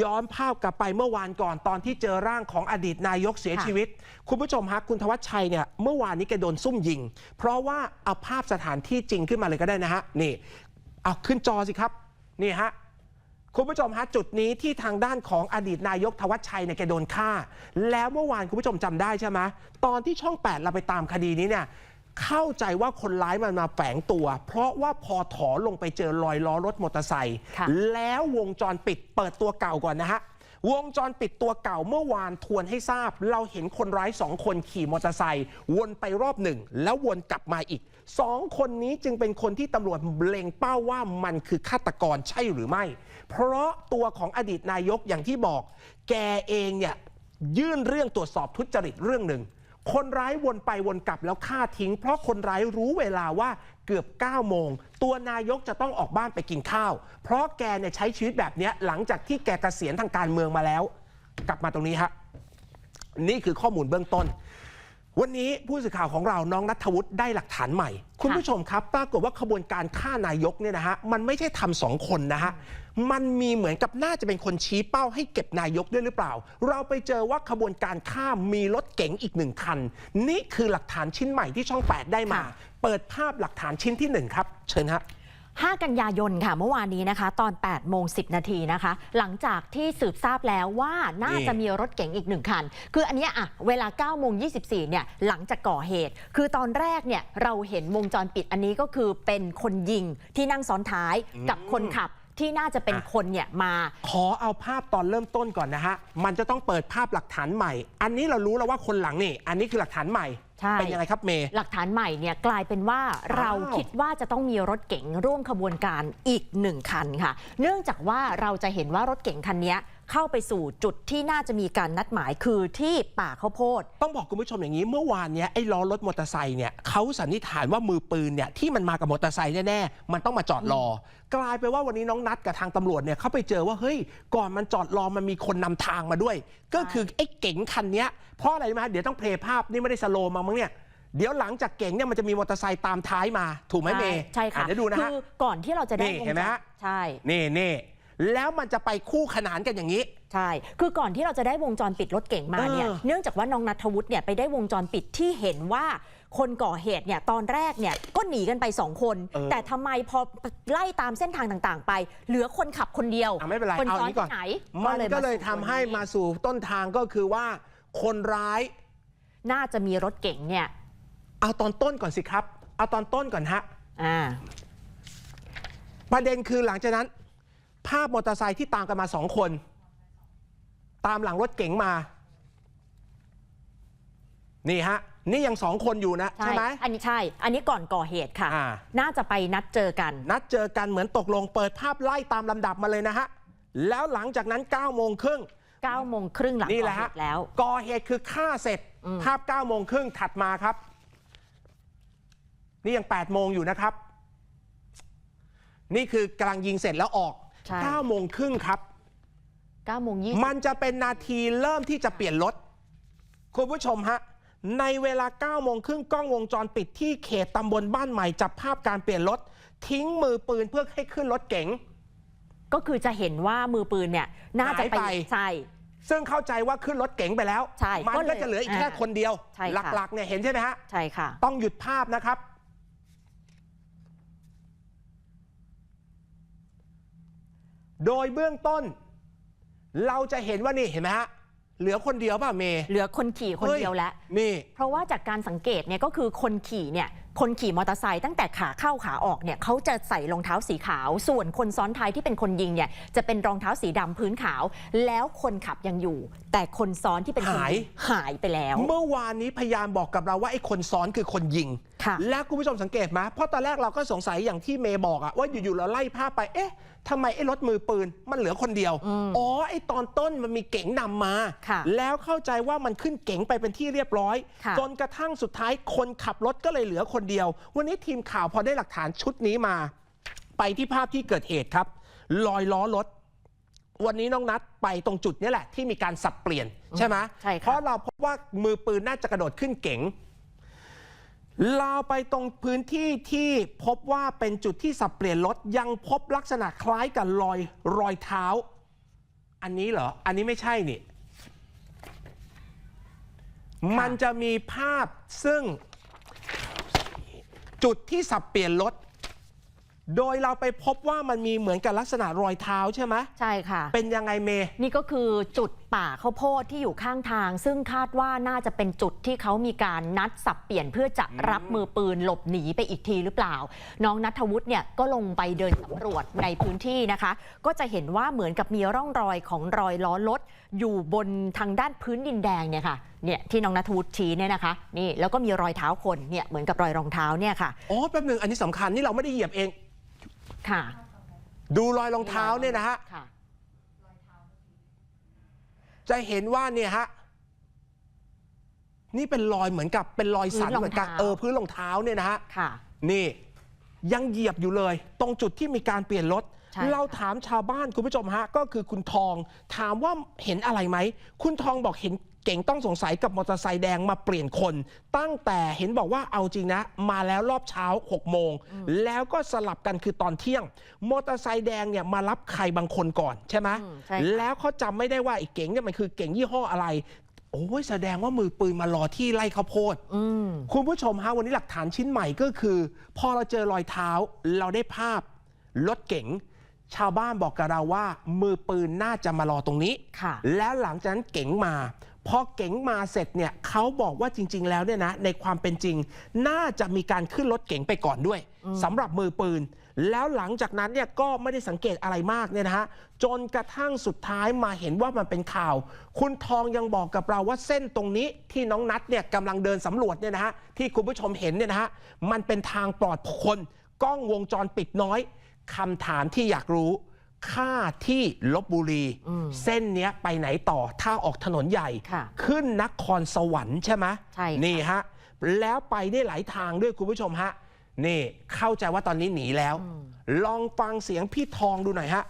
ย้อนภาพกลับไปเมื่อวานก่อนตอนที่เจอร่างของอดีตนายกเสียค่ะชีวิต คุณผู้ชมฮะคุณธวัชชัยเนี่ยเมื่อวานนี้แกโดนซุ่มยิง เพราะว่าเอาภาพสถานที่จริงขึ้นมาเลยก็ได้นะฮะนี่เอาขึ้นจอสิครับนี่ฮะคุณผู้ชมฮะจุดนี้ที่ทางด้านของอดีตนายกทวัชชัยเนี่ยแกโดนฆ่า แล้วเมื่อวานคุณผู้ชมจำได้ใช่ไหมตอนที่ช่อง 8 เราไปตามคดีนี้เนี่ย เข้าใจว่าคนร้ายมันมาแฝงตัว เพราะว่าพอถอลงไปเจอรอยล้อรถมอเตอร์ไซค์ค่ะแล้ววงจรปิดเปิดตัวเก่าก่อนนะฮะ วงจรปิดตัวเก่าเมื่อวานทวนให้ทราบ เราเห็นคนร้ายสองคนขี่มอเตอร์ไซค์วนไปรอบหนึ่ง แล้ววนกลับมาอีกสองคนนี้จึงเป็นคนที่ตำรวจเล็งเป้าว่ามันคือฆาตกรใช่หรือไม่ เพราะตัวของอดีตนายกอย่างที่บอก แกเองเนี่ยยื่นเรื่องตรวจสอบทุจริตเรื่องหนึ่ง คนร้ายวนไปวนกลับแล้วฆ่าทิ้ง เพราะคนร้ายรู้เวลาว่าเกือบ 9 โมง ตัวนายกจะต้องออกบ้านไปกินข้าว เพราะแกเนี่ยใช้ชีวิตแบบนี้หลังจากที่แกเกษียณทางการเมืองมาแล้ว กลับมาตรงนี้ฮะนี่คือข้อมูลเบื้องต้น วันนี้ผู้สื่อข่าวของเราน้องนัทวุฒิได้หลักฐานใหม่ คุณผู้ชมครับ ปรากฏว่าขบวนการฆ่านายกเนี่ยนะฮะมันไม่ใช่ทำสองคนนะฮะมันมีเหมือนกับน่าจะเป็นคนชี้เป้าให้เก็บนายกด้วยหรือเปล่า เราไปเจอว่าขบวนการฆ่ามีรถเก๋งอีกหนึ่งคัน นี่คือหลักฐานชิ้นใหม่ที่ช่อง 8 ได้มาค่ะเปิดภาพหลักฐานชิ้นที่หนึ่งครับ เชิญฮะ 5 กันยายนค่ะเมื่อวานนี้นะคะ ตอน 8 โมง 10 นาทีนะคะ หลังจากที่สืบทราบแล้วว่าน่าจะมีรถเก๋งอีกหนึ่งคัน คืออันเนี้ยอะเวลา 9 โมง 24 เนี่ยหลังจากก่อเหตุ คือตอนแรกเนี่ยเราเห็นวงจรปิดอันนี้ก็คือเป็นคนยิงที่นั่งซ้อนท้ายกับคนขับที่น่าจะเป็นอะคนเนี่ยมา ขอเอาภาพตอนเริ่มต้นก่อนนะฮะมันจะต้องเปิดภาพหลักฐานใหม่ อันนี้เรารู้แล้วว่าคนหลังนี่ อันนี้คือหลักฐานใหม่ใช่ เป็นยังไงครับเมย์ หลักฐานใหม่เนี่ยกลายเป็นว่าเราอ้าวคิดว่าจะต้องมีรถเก๋งร่วมขบวนการอีกหนึ่งคันค่ะ เนื่องจากว่าเราจะเห็นว่ารถเก๋งคันเนี้ย เข้าไปสู่จุดที่น่าจะมีการนัดหมายคือที่ป่าข้าวโพด ต้องบอกคุณผู้ชมอย่างนี้เมื่อวานเนี้ยไอ้ล้อรถมอเตอร์ไซค์เนี่ยเขาสันนิษฐานว่ามือปืนเนี่ยที่มันมากับมอเตอร์ไซค์แน่ๆมันต้องมาจอดรอ กลายไปนว่าวันนี้น้องนัดกับทางตำรวจเนี่ยเขาไปเจอว่าเฮ้ยก่อนมันจอดรอมันมีคนนำทางมาด้วย ก็คือไอ้เก๋งคันเนี้ยเพราะอะไรรู้ไหมเดี๋ยวต้องเพลย์ภาพนี่ไม่ได้สโลว์มามั้งเนี่ยเดี๋ยวหลังจากเก๋งเนี่ยมันจะมีมอเตอร์ไซค์ตามท้ายมา ถูกไหมเมย์ใช่ค่ะอ่เดี๋ยวดูนะฮะ คือก่อนที่เราจะได้นี่วงเห็นไหมจรฮะ ใช่ นี่นี่ แล้วมันจะไปคู่ขนานกันอย่างนี้ ใช่ คือก่อนที่เราจะได้วงจรปิดรถเก่งมาเนี่ย เออ เนื่องจากว่าน้องนัทวุฒิเนี่ยไปได้วงจรปิดที่เห็นว่าคนก่อเหตุเนี่ยตอนแรกเนี่ยก็หนีกันไปสองคน เออแต่ทำไมพอไล่ตามเส้นทางต่างๆ ไป เหลือคนขับคนเดียวอะไม่เป็นไรคนเอาอซ้อนย่างนี้ก่อน ที่ไหนมันก็เลยสู่ทำให้วันนี้มาสู่ต้นทางก็คือว่า คนร้ายน่าจะมีรถเก่งเนี่ยเอาตอนต้นก่อนสิครับ เอาตอนต้นก่อนฮะ อ่าประเด็นคือหลังจากนั้น ภาพมอเตอร์ไซค์ที่ตามกันมาสองคน ตามหลังรถเก๋งมา นี่ฮะ นี่ยังสองคนอยู่นะ ใช่ใช่ไหมอันนี้ใช่ อันนี้ก่อนก่อเหตุค่ะอ่าน่าจะไปนัดเจอกัน นัดเจอกันเหมือนตกลงเปิดภาพไล่ตามลำดับมาเลยนะฮะ แล้วหลังจากนั้น9ก้าโมงครึ่ง9โมงครึ่งหลังนี่ก่แหอละเหฮะตุแล้วก่อเหตุคือฆ่าเสร็จอืมภาพ9ก้าโมงครึ่งถัดมาครับ นี่ยัง8ปดโมงอยู่นะครับ นี่คือกำลังยิงเสร็จแล้วออก ใช่9ก้าโมงครึ่งครับ 9โมง20 มันจะเป็นนาทีเริ่มที่จะเปลี่ยนรถ คุณผู้ชมฮะ ในเวลา9โมงครึ่งกล้องวงจรปิดที่เขตตำบลบ้านใหม่จับภาพการเปลี่ยนรถ ทิ้งมือปืนเพื่อให้ขึ้นรถเก๋ง ก็คือจะเห็นว่ามือปืนเนี่ยน่าจะไปหายไป ใช่ ซึ่งเข้าใจว่าขึ้นรถเก๋งไปแล้ว ใช่มันก็เลยก็จะเหลืออีกแค่อ่าคนเดียว ใช่ค่ะ หลักๆเนี่ยเห็นใช่ไหมฮะ ใช่ค่ะ ต้องหยุดภาพนะครับ โดยเบื้องต้น เราจะเห็นว่านี่เห็นไหมฮะเหลือคนเดียวป่ะเมย์เหลือคนขี่คนเดียวแล้วนี่ เพราะว่าจากการสังเกตเนี่ยก็คือคนขี่เนี่ยคนขี่มอเตอร์ไซค์ตั้งแต่ขาเข้าขาออกเนี่ยเขาจะใส่รองเท้าสีขาว ส่วนคนซ้อนท้ายที่เป็นคนยิงเนี่ยจะเป็นรองเท้าสีดำพื้นขาว แล้วคนขับยังอยู่ แต่คนซ้อนที่เป็นคนหายยิงหายไปแล้ว เมื่อวานนี้พยานบอกกับเราว่าไอ้คนซ้อนคือคนยิงค่ะและคุณผู้ชมสังเกตไหมเพราะตอนแรกเราก็สงสัยอย่างที่เมย์บอกอะว่าอยู่ๆเราไล่ภาพไปเอ๊ะ ทำไมไอ้รถมือปืนมันเหลือคนเดียวอืมอ๋อ ไอ้ตอนต้นมันมีเก๋งนำมาค่ะแล้วเข้าใจว่ามันขึ้นเก๋งไปเป็นที่เรียบร้อยค่ะจนกระทั่งสุดท้ายคนขับรถก็เลยเหลือคนเดียว วันนี้ทีมข่าวพอได้หลักฐานชุดนี้มา ไปที่ภาพที่เกิดเหตุครับ ลอยล้อรถ วันนี้น้องนัดไปตรงจุดนี้แหละที่มีการสับเปลี่ยนใช่ไหมใช่ค่ะเพราะเราพบว่ามือปืนน่าจะกระโดดขึ้นเก๋ง เราไปตรงพื้นที่ที่พบว่าเป็นจุดที่สับเปลี่ยนรถยังพบลักษณะคล้ายกับรอยรอยเท้า อันนี้เหรอ อันนี้ไม่ใช่นี่ มันจะมีภาพซึ่ง จุดที่สับเปลี่ยนรถโดยเราไปพบว่ามันมีเหมือนกับลักษณะรอยเท้าใช่ไหมใช่ค่ะ เป็นยังไงเม นี่ก็คือจุด ป่าข้าวโพดที่อยู่ข้างทาง ซึ่งคาดว่าน่าจะเป็นจุดที่เขามีการนัดสับเปลี่ยนเพื่อจะรับมือปืนหลบหนีไปอีกทีหรือเปล่า น้องนัทวุฒิเนี่ยก็ลงไปเดินสำรวจในพื้นที่นะคะ ก็จะเห็นว่าเหมือนกับมีร่องรอยของรอยล้อรถอยู่บนทางด้านพื้นดินแดงเนี่ยค่ะเนี่ยที่น้องนัทวุฒิชี้เนี่ยนะคะนี่แล้วก็มีรอยเท้าคนเนี่ยเหมือนกับรอยรองเท้าเนี่ยค่ะอ๋อแป๊บหนึ่งอันนี้สำคัญนี่เราไม่ได้เหยียบเองค่ะ ดูรอยรองเท้าเนี่ยนะฮะค่ะ จะเห็นว่าเนี่ยฮะนี่เป็นรอยเหมือนกับเป็นรอยสันพื้นรองเหมือนกันเท้าเออพื้นรองเท้าเนี่ยนะฮะค่ะนี่ยังเหยียบอยู่เลย ตรงจุดที่มีการเปลี่ยนรถใช่เราค่ะถามชาวบ้านคุณผู้ชมฮะ ก็คือคุณทอง ถามว่าเห็นอะไรไหม คุณทองบอกเห็น เก่งต้องสงสัยกับมอเตอร์ไซค์แดงมาเปลี่ยนคน ตั้งแต่เห็นบอกว่าเอาจริงนะ มาแล้วรอบเช้า6โมง แล้วก็สลับกันคือตอนเที่ยง มอเตอร์ไซค์แดงเนี่ยมารับใครบางคนก่อนใช่ไหมอืมใช่ค่ะแล้วเขาจำไม่ได้ว่าไอ้เก๋งเนี่ยมันคือเก๋งยี่ห้ออะไรโอ้ยแสดงว่ามือปืนมารอที่ไล่ข้าวโพดอืมคุณผู้ชมฮะวันนี้หลักฐานชิ้นใหม่ก็คือ พอเราเจอรอยเท้า เราได้ภาพรถเก๋งชาวบ้านบอกกับเราว่า มือปืนน่าจะมารอตรงนี้ค่ะแล้วหลังจากนั้นเก๋งมา พอเก๋งมาเสร็จเนี่ยเขาบอกว่าจริง ๆ แล้วเนี่ยนะในความเป็นจริง น่าจะมีการขึ้นรถเก๋งไปก่อนด้วยสำหรับมือปืน แล้วหลังจากนั้นเนี่ยก็ไม่ได้สังเกตอะไรมากเนี่ยนะฮะจนกระทั่งสุดท้ายมาเห็นว่ามันเป็นข่าว คุณทองยังบอกกับเราว่าเส้นตรงนี้ที่น้องนัทเนี่ยกำลังเดินสำรวจเนี่ยนะฮะที่คุณผู้ชมเห็นเนี่ยนะฮะมันเป็นทางปลอดคนกล้องวงจรปิดน้อยคำถามที่อยากรู้ ค่าที่ลบบุรี อืมเส้นเนี้ยไปไหนต่อถ้าออกถนนใหญ่ ค่ะขึ้นนครสวรรค์ใช่ไหมใช่ค่ะ นี่ฮะ แล้วไปได้หลายทางด้วยคุณผู้ชมฮะ นี่เข้าใจว่าตอนนี้หนีแล้ว ลองฟังเสียงพี่ทองดูหน่อยฮะ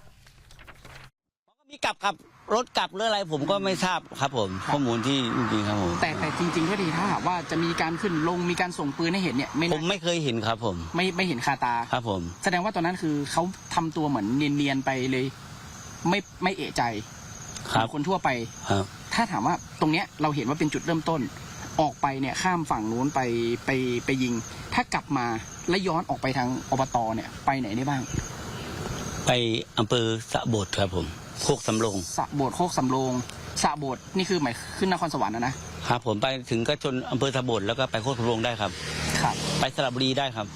มีกลับครับ รถกลับหรืออะไรผมก็ไม่ทราบครับผม ข้อมูลที่จริงๆครับผมแต่แต่จริงๆก็ดีถ้าหากว่าจะมีการขึ้นลงมีการส่งปืนให้เห็นเนี่ยไม่ผมน่าไม่เคยเห็นครับผม ไม่ไม่เห็นคาตา ครับผม แสดงว่าตอนนั้นคือเขาทำตัวเหมือนเนียนๆไปเลย ไม่ไม่เอะใจครับ เหมือนคนทั่วไป ครับ ถ้าถามว่าตรงเนี้ยเราเห็นว่าเป็นจุดเริ่มต้น ออกไปเนี่ยข้ามฝั่งนู้นไปไปไปยิง ถ้ากลับมาแล้วย้อนออกไปทางอบตเนี่ยไปไหนได้บ้าง ไปอำเภอสะโบดครับผม โคกสำโรงสระโบดโคกสำโรงสระโบดนี่คือหมายขึ้นนครสวรรค์นะนะครับผมไปถึงก็จนอำเภอสะโบดแล้วก็ไปโคกสำโรงได้ครับ ครับไปสระบุรีได้ครับ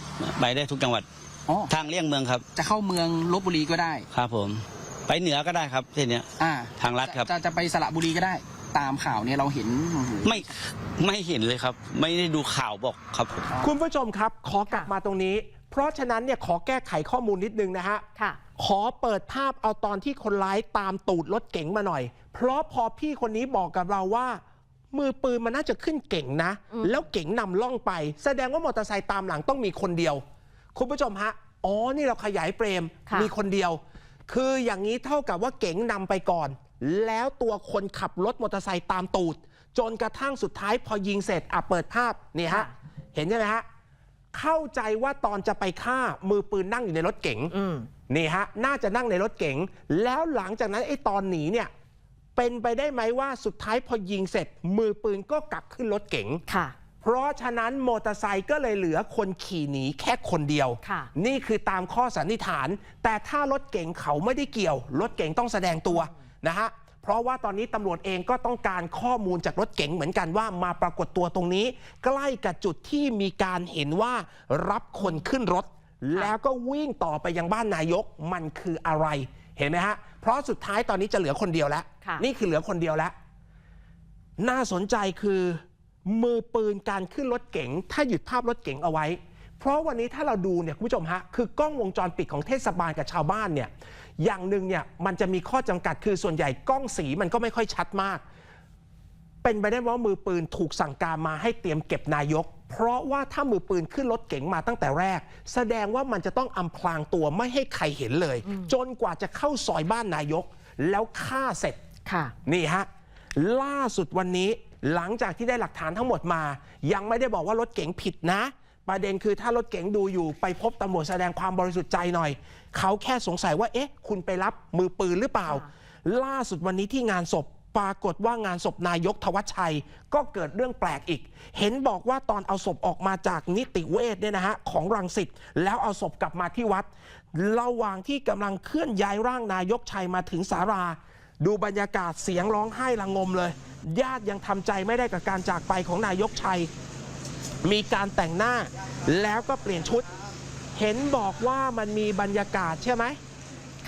ไปได้ทุกจังหวัดอ๋อทางเลี่ยงเมืองครับ จะเข้าเมืองลบบุรีก็ได้ ครับผม ไปเหนือก็ได้ครับเส้นเนี้ย อ่าทางลัดครับ จะจะไปสระบุรีก็ได้ ตามข่าวเนี่ยเราเห็นโอ้โห ไม่ไม่เห็นเลยครับ ไม่ได้ดูข่าวบอกครับผม คุณผู้ชมครับ ขอกลับมาตรงนี้เพ ราะฉะนั้นเนี่ยขอแก้ไขข้อมูลนิดนึงนะฮะ ค่ะ ขอเปิดภาพเอาตอนที่คนร้ายตามตูดรถเก๋งมาหน่อย เพราะพอพี่คนนี้บอกกับเราว่า มือปืนมันน่าจะขึ้นเก่งนะ อืม แล้วเก๋งนำล่องไป แสดงว่ามอเตอร์ไซค์ตามหลังต้องมีคนเดียว คุณผู้ชมฮะ อ๋อ นี่เราขยายเปรมค่ะ มีคนเดียว คืออย่างนี้เท่ากับว่าเก๋งนำไปก่อน แล้วตัวคนขับรถมอเตอร์ไซค์ตามตูด จนกระทั่งสุดท้ายพอยิงเสร็จอะเปิดภาพนี่ฮะเห็นใช่ไหมฮะ เข้าใจว่าตอนจะไปฆ่ามือปืนนั่งอยู่ในรถเก๋งอืมนี่ฮะ น่าจะนั่งในรถเก๋งแล้วหลังจากนั้นไอ้ตอนหนีเนี่ยเป็นไปได้ไหมว่าสุดท้ายพอยิงเสร็จ มือปืนก็กลับขึ้นรถเก๋งค่ะ เพราะฉะนั้นมอเตอร์ไซค์ก็เลยเหลือคนขี่หนีแค่คนเดียวค่ะนี่คือตามข้อสันนิษฐาน แต่ถ้ารถเก๋งเขาไม่ได้เกี่ยว รถเก๋งต้องแสดงตัวนะฮะเพ ราะว่าตอนนี้ตำรวจเองก็ต้องการข้อมูลจากรถเก๋งเหมือนกันว่ามาปรากฏตัวตรงนี้ ใกล้กับจุดที่มีการเห็นว่ารับคนขึ้นรถ แล้วก็วิ่งต่อไปยังบ้านนายกมันคืออะไร เห็นไหมฮะ เพราะสุดท้ายตอนนี้จะเหลือคนเดียวแล้วค่ะนี่คือเหลือคนเดียวแล้ว น่าสนใจคือมือปืนการขึ้นรถเก๋งถ้าหยุดภาพรถเก๋งเอาไว้ เพราะวันนี้ถ้าเราดูเนี่ยคุณผู้ชมฮะคือกล้องวงจรปิดของเทศบาลกับชาวบ้านเนี่ย อย่างหนึ่งเนี่ยมันจะมีข้อจำกัดคือส่วนใหญ่กล้องสีมันก็ไม่ค่อยชัดมาก เป็นไปได้ว่ามือปืนถูกสั่งการมาให้เตรียมเก็บนายก เพราะว่าถ้ามือปืนขึ้นรถเก๋งมาตั้งแต่แรก แสดงว่ามันจะต้องอำพรางตัวไม่ให้ใครเห็นเลย จนกว่าจะเข้าซอยบ้านนายก แล้วฆ่าเสร็จค่ะนี่ฮะล่าสุดวันนี้หลังจากที่ได้หลักฐานทั้งหมดมา ยังไม่ได้บอกว่ารถเก๋งผิดนะ ประเด็นคือถ้ารถเก๋งดูอยู่ไปพบตำรวจแสดงความบริสุทธิ์ใจหน่อย เขาแค่สงสัยว่า เอ๊ะ คุณไปรับมือปืนหรือเปล่าค่ะล่าสุดวันนี้ที่งานศพปรากฏว่างานศพนายกทวัชชัย ก็เกิดเรื่องแปลกอีก เห็นบอกว่าตอนเอาศพออกมาจากนิติเวชเนี่ยนะฮะของรังสิตแล้วเอาศพกลับมาที่วัด ระหว่างที่กำลังเคลื่อนย้ายร่างนายกชัยมาถึงสารา ดูบรรยากาศเสียงร้องไห้ระงมเลย ญาติยังทำใจไม่ได้กับการจากไปของนายกชัย มีการแต่งหน้าแล้วก็เปลี่ยนชุด เห็นบอกว่ามันมีบรรยากาศใช่ไหม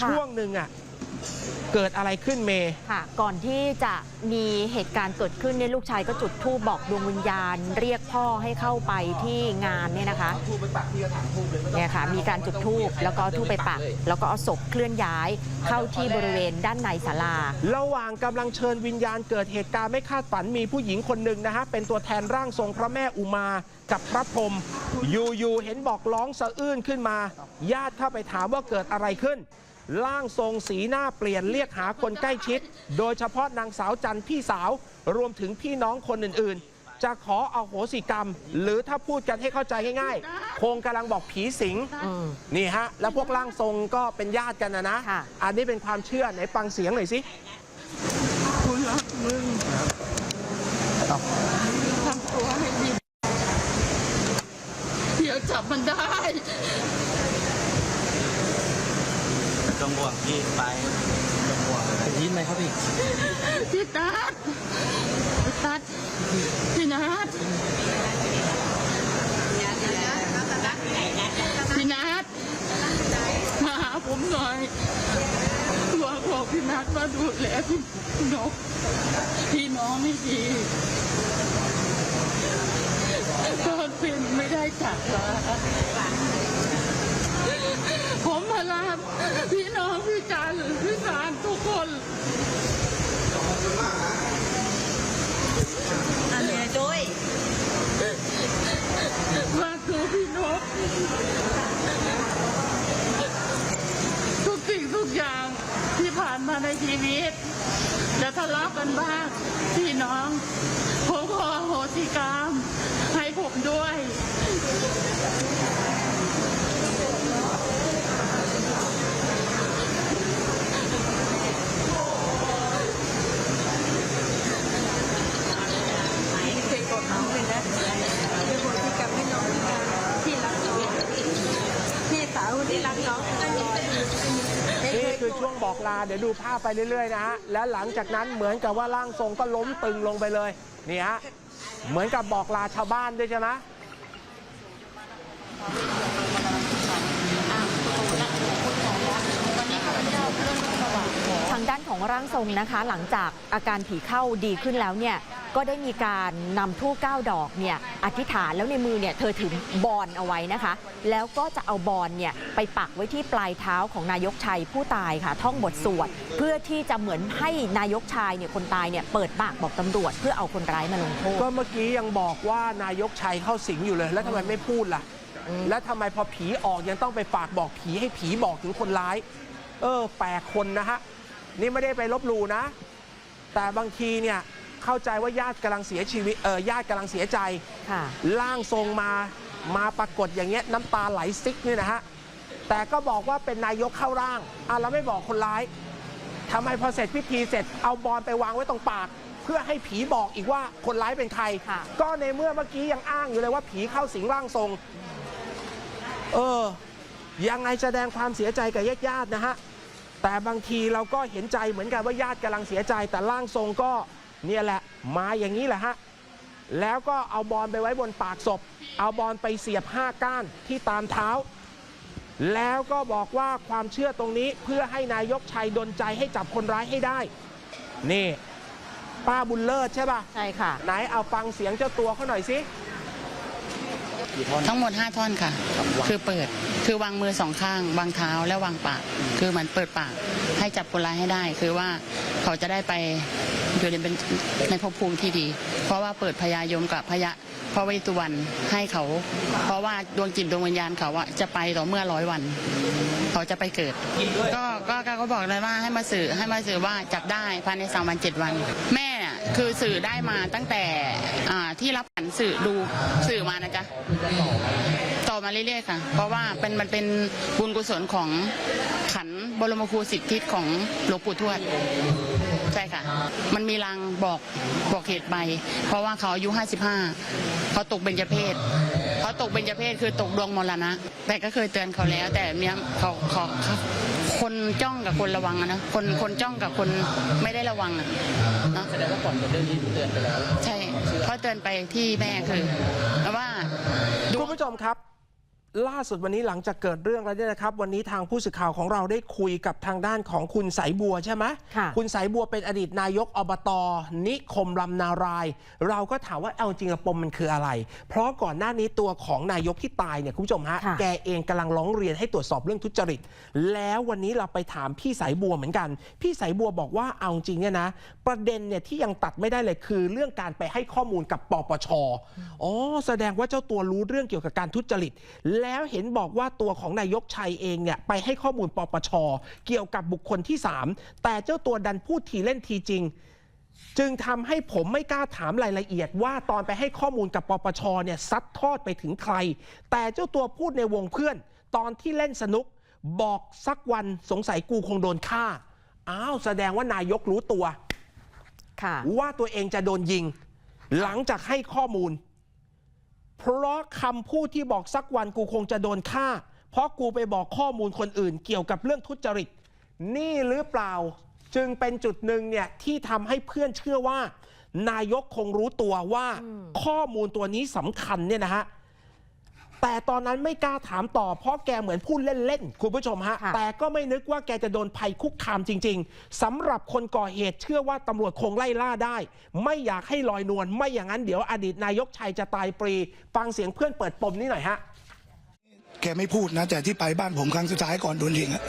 ค่ะช่วงหนึ่งอะ เกิดอะไรขึ้นเมย์ ค่ะก่อนที่จะมีเหตุการณ์เกิดขึ้นเนี่ยลูกชายก็จุดธูปบอกดวงวิญญาณ เรียกพ่อให้เข้าไปที่งานเนี่ยนะคะเนี่ยค่ะมีการจุดธูปแล้วก็เอาธูปไปปัก แล้วก็เอาศพเคลื่อนย้ายเข้าที่บริเวณด้านในศาลา ระหว่างกำลังเชิญวิญญาณเกิดเหตุการณ์ไม่คาดฝันมีผู้หญิงคนหนึ่งนะฮะเป็นตัวแทนร่างทรงพระแม่อุมากับพระพรหมอยู่ๆเห็นบอกร้องสะอื้นขึ้นมา ญาติเข้าไปถามว่าเกิดอะไรขึ้น ร่างทรงสีหน้าเปลี่ยนเรียกหาคนใกล้ชิด โดยเฉพาะนางสาวจันทร์พี่สาว รวมถึงพี่น้องคนอื่นๆ จะขอเอาโหสิกรรม หรือถ้าพูดกันให้เข้าใจง่ายๆ คงกำลังบอกผีสิงอืมนี่ฮะ แล้วพวกร่างทรงก็เป็นญาติกันนะนะ ค่ะ อันนี้เป็นความเชื่อไหนฟังเสียงหน่อยสิ กูรักมึงทำตัวให้ดี เดี๋ยวจับมันได้ ต้องพี่ไปต้องบวกยิ้มไหมครับพี่พี่ตัดพี่ตัดพี่นัทพี่นัทมาหาผมหน่อยว่าบอพี่นัทมาดูแลพี่นกพี่น้องไม่ดีตอนเป็นไม่ได้จากลา มมาลาพี่น้องพี่จันทร์พี่สารทุกคนมาคือพี่นกทุกสิ่งทุกอย่างที่ผ่านมาในชีวิต จะทะเลาะกันบ้างพี่น้องผมขออโหสิกรรม ให้ผมด้วย เคยบอกน้องเลยนะเป็นคนที่กรรมให้น้องนะที่รักน้องพี่สาวที่รักน้องอันนี้ก็ดี นี่คือช่วง บอกลาเดี๋ยวดูภาพไปเรื่อยๆนะฮะแล้วหลังจากนั้นเหมือนกับว่าร่างทรงก็ล้มตึงลงไปเลยนี่ฮะเหมือนกับบอกลาชาวบ้านด้วยใช่ไหมทางด้านของร่างทรงนะคะ หลังจากอาการผีเข้าดีขึ้นแล้วเนี่ย ก็ได้มีการนำทู่เก้าดอกเนี่ยอธิษฐานแล้วในมือเนี่ยเธอถือบอลเอาไว้นะคะ แล้วก็จะเอาบอลเนี่ยไปปักไว้ที่ปลายเท้าของนายกชัยผู้ตายค่ะ ท่องบทสวดเพื่อที่จะเหมือนให้นายกชายเนี่ยคนตายเนี่ยเปิดปากบอกตำรวจ เพื่อเอาคนร้ายมาลงโทษก็เมื่อกี้ยังบอกว่านายกชัยเข้าสิงอยู่เลย แล้วทำไมไม่พูดล่ะ แล้วทำไมพอผีออกยังต้องไปฝากบอกผีให้ผีบอกถึงคนร้าย เออแปลกคนนะฮะนี่ไม่ได้ไปลบหลู่นะ แต่บางทีเนี่ย เข้าใจว่าญาติกำลังเสียชีวิตเออญาติกำลังเสียใจค่ะ ร่างทรงมามาปรากฏอย่างเงี้ยน้ำตาไหลซิกเนี่ยนะฮะแต่ก็บอกว่าเป็นนายกเข้าร่างอะแล้วไม่บอกคนร้ายทำไมพอเสร็จพิธีเสร็จเอาบอลไปวางไว้ตรงปาก เพื่อให้ผีบอกอีกว่าคนร้ายเป็นใคร ค่ะ ก็ในเมื่อเมื่อกี้ยังอ้างอยู่เลยว่าผีเข้าสิงร่างทรง เออ ยังไงแสดงความเสียใจกับญาติๆนะฮะ แต่บางทีเราก็เห็นใจเหมือนกันว่าญาติกำลังเสียใจ แต่ร่างทรงก็ เนี่ยแหละมาอย่างนี้แหละฮะแล้วก็เอาบอลไปไว้บนปากศพ เอาบอลไปเสียบห้าก้านที่ตามเท้า แล้วก็บอกว่าความเชื่อตรงนี้เพื่อให้นายกชัยดนใจให้จับคนร้ายให้ได้ นี่ ป้าบุญเลิศใช่ป่ะใช่ค่ะ ไหนเอาฟังเสียงเจ้าตัวเขาหน่อยสิทั้งหมด 5 ท่อนค่ะ คือเปิดคือวางมือสองข้าง วางเท้าและวางปาก คือมันเปิดปากให้จับคนร้ายให้ได้ คือว่าเขาจะได้ไป อยู่ในเป็นในภพภูมิที่ดี เพราะว่าเปิดพญายมกับพญาพระเวสสุวรรณให้เขา เพราะว่าดวงจิตดวงวิญญาณเขาอะจะไปต่อเมื่อร้อยวัน เขาจะไปเกิดก็ก็ก็ก็บอกเลยว่าให้มาสื่อให้มาสื่อว่าจับได้ภายในสามวันเจ็ดวัน แม่คือสื่อได้มาตั้งแต่ที่รับผันสื่อดูสื่อมานะจ๊ะ มาเรื่อยๆค่ะ เพราะว่าเป็นมันเป็นบุญกุศลของขันบรมครูสิทธิของหลวงปู่ทวดใช่ค่ะ มันมีรางบอกบอกเหตุไป เพราะว่าเขาอายุ 55เขาตกเบญจเพศเขาตกเบญจเพศคือตกดวงมรณะ แต่ก็เคยเตือนเขาแล้ว แต่เนี้ยเขาเขาขาคนจ้องกับคนระวังนะ คนคนจ้องกับคนไม่ได้ระวังอะเนาะแสดงว่าก่อนเรื่องนี้เตือนไปแล้ว ใช่เขาเตือนไปที่แม่คือว่าคุณผู้ชมครับ ล่าสุดวันนี้หลังจากเกิดเรื่องแล้วเนี่ยนะครับ วันนี้ทางผู้สื่อข่าวของเราได้คุยกับทางด้านของคุณสายบัวใช่ไหมค่ะคุณสายบัวเป็นอดีตนายกอบตนิคมลำนาราย เราก็ถามว่าเอาจริงอะปมมันคืออะไร เพราะก่อนหน้านี้ตัวของนายกที่ตายเนี่ยคุณผู้ชมฮะค่ะแกเองกำลังร้องเรียนให้ตรวจสอบเรื่องทุจริต แล้ววันนี้เราไปถามพี่สายบัวเหมือนกัน พี่สายบัวบอกว่าเอาจริงเนี่ยนะ ประเด็นเนี่ยที่ยังตัดไม่ได้เลยคือเรื่องการไปให้ข้อมูลกับปปชอ๋อแสดงว่าเจ้าตัวรู้เรื่องเกี่ยวกับการทุจริตแล้วเห็นบอกว่าตัวของนายกชัยเองเนี่ยไปให้ข้อมูลปปช เกี่ยวกับบุคคลที่ 3 แต่เจ้าตัวดันพูดทีเล่นทีจริง จึงทำให้ผมไม่กล้าถามรายละเอียดว่าตอนไปให้ข้อมูลกับปปชเนี่ยซัดทอดไปถึงใคร แต่เจ้าตัวพูดในวงเพื่อน ตอนที่เล่นสนุกบอกสักวันสงสัยกูคงโดนฆ่าอ้าวแสดงว่านายกรู้ตัวค่ะว่าตัวเองจะโดนยิง หลังจากให้ข้อมูล เพราะคำพูดที่บอกสักวันกูคงจะโดนฆ่า เพราะกูไปบอกข้อมูลคนอื่นเกี่ยวกับเรื่องทุจริต นี่หรือเปล่าจึงเป็นจุดหนึ่งเนี่ยที่ทำให้เพื่อนเชื่อว่า นายกคงรู้ตัวว่าข้อมูลตัวนี้สำคัญเนี่ยนะฮะ แต่ตอนนั้นไม่กล้าถามต่อเพราะแกเหมือนพูดเล่นๆคุณผู้ชมฮะ ค่ะ แต่ก็ไม่นึกว่าแกจะโดนภัยคุกคามจริง ๆสำหรับคนก่อเหตุเชื่อว่าตำรวจคงไล่ล่าได้ ไม่อยากให้ลอยนวลไม่อย่างนั้นเดี๋ยวอดีตนายกชัยจะตายปรีฟังเสียงเพื่อนเปิดปมนี้หน่อยฮะ แกไม่พูดนะ แต่ที่ไปบ้านผมครั้งสุดท้ายก่อนโดนยิงอะ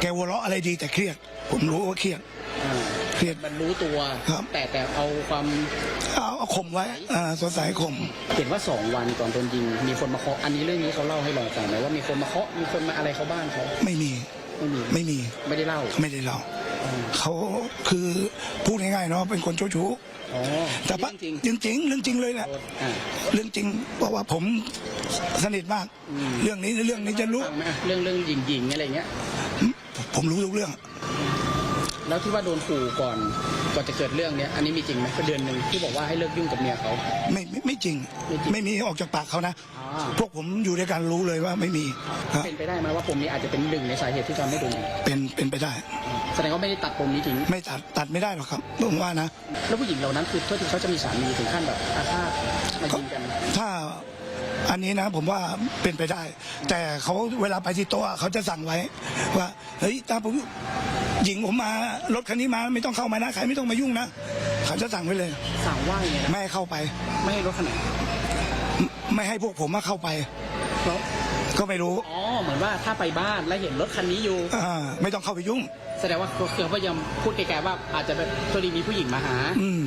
แกหัวเราะอะไรดีแต่เครียด ผมรู้ว่าเครียด เครียดมันรู้ตัว ครับ แต่แต่เอาความเอาเอาข่มไว้อ่าสดใสข่มเห็นว่าสองวันก่อนโดนยิง มีคนมาเคาะอันนี้เรื่องนี้เขาเล่าให้เราฟังไหมว่ามีคนมาเคาะมีคนมาอะไรเขาบ้านเขาไม่มีไม่มีไม่มีไม่ได้เล่าไม่ได้เล่าเขาคือพูดง่ายๆเนาะเป็นคนเจ้าชู้อ๋อแต่ปะจริงจริงๆเรื่องจริงเลยแหละ ๆอ่า เรื่องจริงเพราะว่าผมสนิทมาก อืม เรื่องนี้เรื่องนี้จะรู้ ฟังไหมอะเรื่องเรื่องยิงยิงๆอะไรเงี้ย ผมรู้ทุกเรื่อง แล้วที่ว่าโดนขู่ก่อนก่อนจะเกิดเรื่องเนี้ยอันนี้มีจริงไหมก็เดือนหนึ่งที่บอกว่าให้เลิกยุ่งกับเมียเขา ไม่ไม่ไม่จริงไม่จริง ไม่มีออกจากปากเขานะ อ่า พวกผมอยู่ด้วยกันรู้เลยว่าไม่มีครับเป็นไปได้ไหมว่าปมนี้อาจจะเป็นหนึ่งในสาเหตุที่ทำให้โดนยิงเป็นเป็นไปได้ แสดงว่าไม่ได้ตัดปมนี้ทิ้งไม่ตัดตัดไม่ได้หรอกครับผมว่านะ แล้วผู้หญิงเหล่านั้นคือเท่าที่เขาจะมีสามีถึงขั้นแบบอาฆาตมายิงกัน ถ้าอันนี้นะผมว่าเป็นไปได้ แต่เขาเวลาไปที่โต๊ะเขาจะสั่งไว้ ว่าเฮ้ยถ้าผม หญิงผมมารถคันนี้มาไม่ต้องเข้ามานะใครไม่ต้องมายุ่งนะเขาจะสั่งไว้เลยสั่งว่าอย่างไงนะไม่ให้เข้าไป ไม่ให้รถขนาดไม่ให้พวกผมมาเข้าไปเพราะก็ไม่รู้อ๋อเหมือนว่าถ้าไปบ้านแล้วเห็นรถคันนี้อยู่อ่าไม่ต้องเข้าไปยุ่ง แสดงว่าคือเขาพยายามพูดไกลๆว่าอาจจะแบบโชคดีมีผู้หญิงมาหาอืม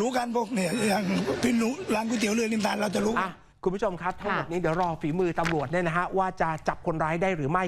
รู้กันพวกเนี่ยอย่างพี่หนูร้านก๋วยเตี๋ยวเรือริมทานเราจะรู้ อะคุณผู้ชมครับทั้งหมดค่ะนี้เดี๋ยวรอฝีมือตำรวจเนี่ยนะฮะว่าจะจับคนร้ายได้หรือไม่